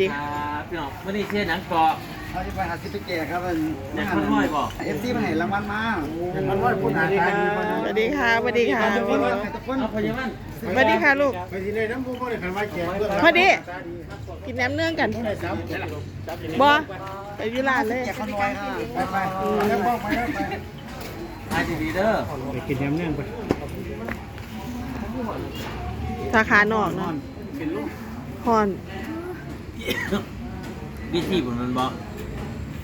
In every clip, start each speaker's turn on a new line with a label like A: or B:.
A: ดี
B: ครับพี่น้องวันนี้เช่นหนังเกาะ
C: เขาจะไปหาซิปเกตครับมัน
B: อยากคนน้อยบอก
C: เอฟซีมาให้รางวัลมามันว่าคุณหาทางดีคน
A: สวัสดีค่ะสวัสดีค่ะ
C: ทุกคนทุกคน
B: เอาพยาบาล
A: สวัสดีค่ะลูก
C: ไปที่ไหนน้ำพุก็เลยขันมาแขก
A: พอดีกินแหนมเนื่องกันบอไปอยุลานเลย
C: แขกคนน้อยค่ะไปไปแล้วบอกไปแล้วไป
B: ทายดีๆเด้อ
C: ไปกินน้ำเนื่องไป
A: สาขานอกเนาะพอน
B: วิธีผมมันบอก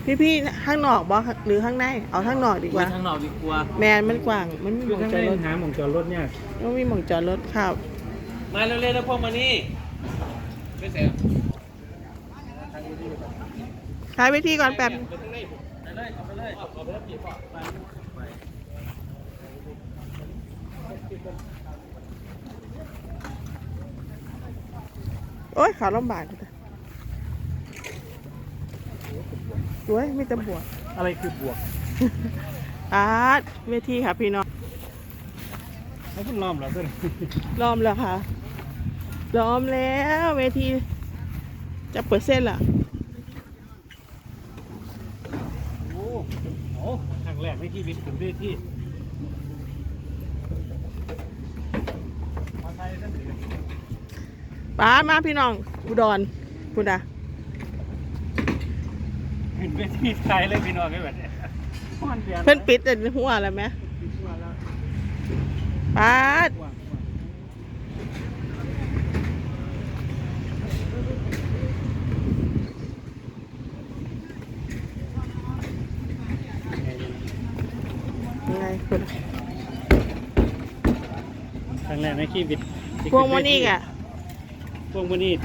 A: พี่พี่ๆข้างนอกบอหรือข้างใน เอาข้างนอกดีก
B: ไว้
A: ว่า
B: ข้างนอกดีกว่า
A: แมนมันกว้างมันมีหมองจอดรถ
C: หาหมองจอดรถเนี่ย
A: มันมีหมองจอดรถครับ
B: มาเร็วๆนะพวกมานี่ไม่เสีย
A: ใช้วิธีก่อนแป๊บ
B: ไปเลยเอาไปเลยเอาไปเลยกี่ปอกไป
A: โอ้ยขาลำบากเลย โอ้ยไม่จะบวก
C: อะไรคือบวก
A: อาร์ตเวทีค่ะพี่น้อง
C: เขาเพิ่งล้อมเหรอเพื่อน
A: ล้อมแล้วค่ะล้อมแล้วเวที จะเปิดเส้นล่ะ
C: โอ้โหครั้งแรกในชีวิตถึงได้ที่มาไทยท่านถือ
A: ป้ามาพี่น้องอุดรพุดา
C: ขึ้นไปที่ไทยเลยพี่น้องไม่แบบนี้
A: เพิ่นปิดแต่หัวแล้วไหมป้าดยังไงคุณ
C: ครั้งแรกในชีวิต
A: พวงมันอีกอะ
C: พวงมันอีก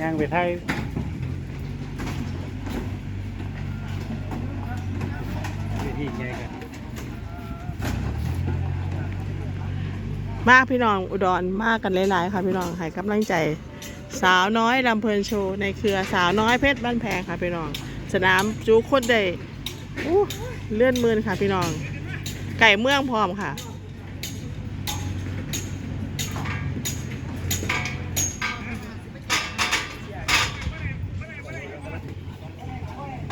C: ย่างไปไทยไปที่ไงกัน
A: มากพี่น้องอุดรมากกันหลายๆค่ะพี่น้องให้กำลังใจ สาวน้อยลำเพลินโชว์ในเครือสาวน้อยเพชรบ้านแพงค่ะพี่น้อง สนามจูคนได้เลื่อนมืนค่ะพี่น้อง ไก่เมืองพร้อมค่ะ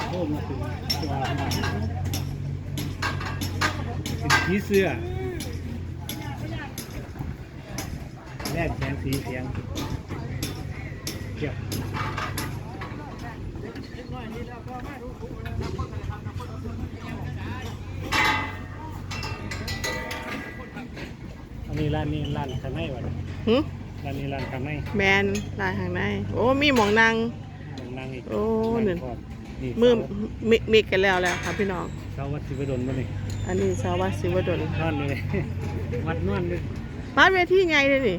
C: โอ้มาถึงตัวมาเป็น ผีเสื้อแรกแสงสีเสียงเกี่ยวอันนี้ร้านนี้ร้านข้างในวะ
A: หึ
C: ร้านนี้ร้านข้างใน
A: แมนลายทางใน โอ้ มีหมองนาง
C: ตรงนั่งอีก
A: โอ้หนึ่ง
C: งพร้อนี่
A: มือมิมิกกันแล้วแหละค่ะพี่น้อง
C: เสาวัดศิวดลบ่นี่
A: อันนี้ชาววัดศิวดล
C: นอนเลยวัดนอนเลย
A: บ้านเวทีไงเลยนี่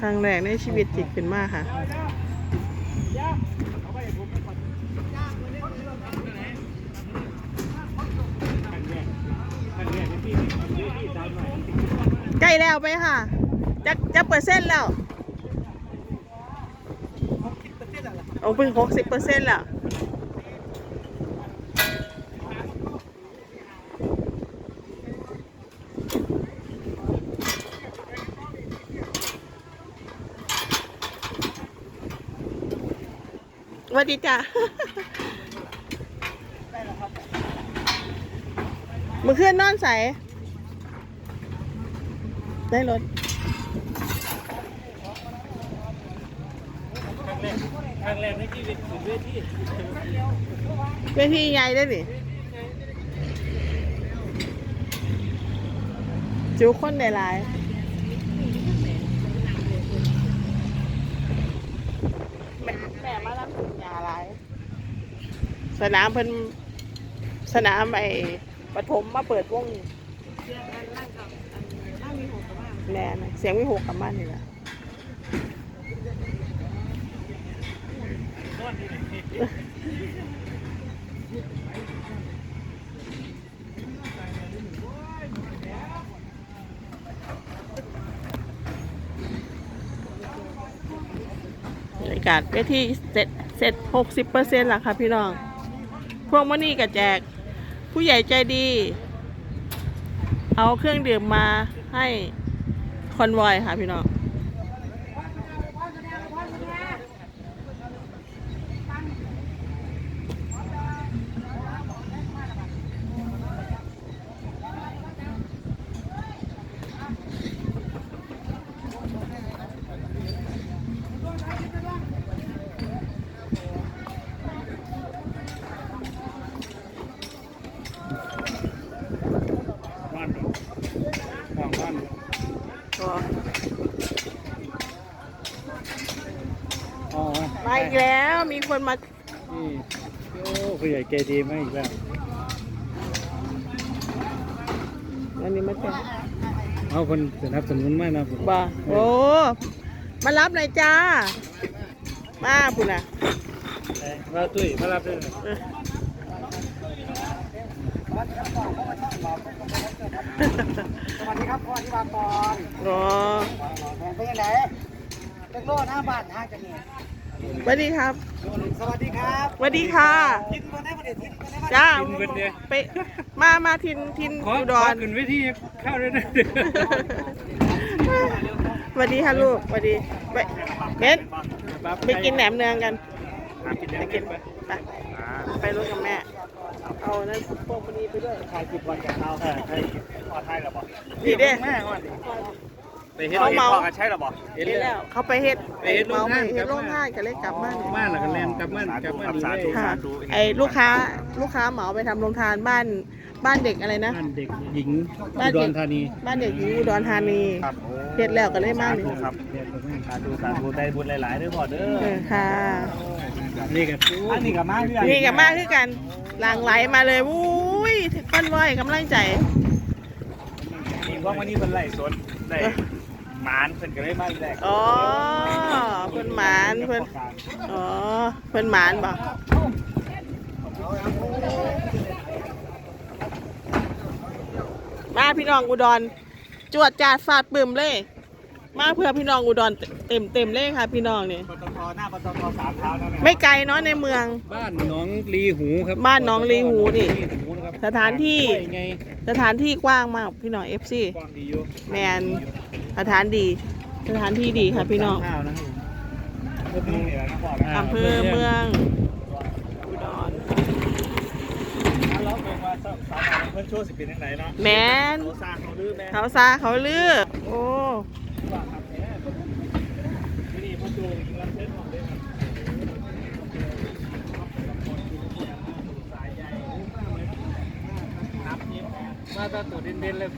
A: ครั้งแรกในชีวิตที่ขึ้นมาค่ะ
C: ข้างแรกข้างแรกที่ที่ที่ตายใหม่
A: ใกล้แล้วไปค่ะ จะจะเปอร์เซ็นต์แล้ว โอ้เป็นหกสิบเปอร์เซ็นต์แล้ว วัสดีจ้ะมือเคลื่อนนอนใส ได้รถ
C: ครั้งแรกในชีวิตคือเวที
A: เวทีใหญ่ได้ดิจูคนได้หลาย แม่มารับถึงยาอะไรสนามเพิ่นสนามไอ้ปฐมมาเปิดวงแม่นะเสียงวิหกกับบ้านนี่แหละบรรยา กาศเวทีเสร็จเสร็จหกสิบเปอร์เซ็นต์ละค่ะพี่น้อง พวกมันนี่ก็แจก ผู้ใหญ่ใจดี เอาเครื่องดื่มมาให้คอนวอยค่ะพี่น้อง
C: บ้านบ้านบ้าน
A: ก็
C: อ๋อ
A: มาอีกแล้วมีคนมา
C: นี่โอ้ผู้ใหญ่เกดีมาอีกแล้ว
A: อันนี้มาแจ้ง
C: เอาคนสนับสนุนมากนะ
A: บ่าโอ้มารับหน่อยจ้า มาปุ่นอะ
C: มาตุ้ยมารับด้วย
A: เออ
D: สวัสดีครับพ่อที่บางกร
A: อ๋อ
D: เป็นยังไงเป็นโลหน้าบ้านห้างจะเนี่ย
A: สวัสดีครับ
D: สวัสดีครับ
A: สวัสดีค่ะ
D: ทินคนได้ประเดี๋ยวทินคนได้มา
A: จ้า
C: กินเป็นเดีย
A: ไปมามาทินทิน
C: ขอ
A: อุ
C: ข
A: ด
C: อ
A: ร
C: ขึ้นเวทีเข้าด้วยนะ
A: สวัสดีค่ะลูกสวัสดีไปเบนไปกินแหนมเนืองกัน
C: กินแหน
A: ไป
C: ม
A: กินไปไปไปรถกับแม่ เอานั้นพวกพอดีไปด้วย
C: ถ่ายคลิปวันกับเราเออถ่ายพอถ่ายแล้วบอก
A: ดีเด้
C: แม่ก่อนไปเฮ็ด
A: เขาเมา
C: พอกันใช่หรอบอก
A: เห็นแล้วเขาไปเฮ็ด
C: ไปเฮ็ดโรงงาน
A: เฮ็ดโรงงานก็เลยกลับมาเนี่ย
C: บ้านหลังกันแลนกลับบ้านกลับบ้านดีเลย
A: ค่ะ ไอ้ลูกค้าลูกค้าเหมาไปทำโรงทานบ้าน บ้านเด็กอะไรนะ
C: บ้านเด็กหญิง
A: บ้า
C: อุ
A: น
C: ด
A: เด็ก
C: รธานี
A: บ้านเด็กหญิงอุดรธานี
C: ครับ
A: เฮ็ดแล้วก็เลยมานี่
C: ครับสาธุสาธุได้บุญหลายๆเด้อพ่อเด้
A: เอ
C: อ
A: อค่ะ
C: นี่กับอันนี้กับมาเพื่อน
A: นี่กับมาคือกันหลังไหลมาเลยวุ้ยก้อนว้อยกำลังใจ
C: มีพวกวันนี้เพิ่นไล่สดได้หมานเพิ่นก็เลยมาแรก
A: อ๋อเพิ่นหมานเพิ่น อ๋อเพิ่นหมานบ่ มาพี่น้องอุดร จวดจาดฟาดปึมเลย มาเพื่อพี่น้องอุดรเต็มเต็มๆเลยค่ะ พี่น้องนี่
C: ปตทหน้าปตทสามเท้านะแม่
A: ไม่ไกลเนาะในเมือง
C: บ้านหน้องลีหูครับ
A: บ้านหนองลีหูนี่
C: ลีหูนะครับ
A: สถานที่
C: ช่วยไง
A: สถานที่กว้างมากพี่น้องเอฟซี
C: กว้างดีอยู่
A: แมนสถานดี สถานที่ดีค่ะพี่น้อง
C: สามเท้านะครับผมอำเภอเมืองนี่แหละนะพ่อนะ
A: อำเภอเมืองอุดร
C: แล้วเรา เพื่อนโชว์สิเป็นจังไดเนาะ
A: แมน
C: เขาสร้างเขาลื้อแม่
A: เขาซาเขาเลือกโอ้
C: ว่าครับแม่ที่นี่พ่อโจยิงลำเส้นของเด้มมาตาตัวเด่นๆเลย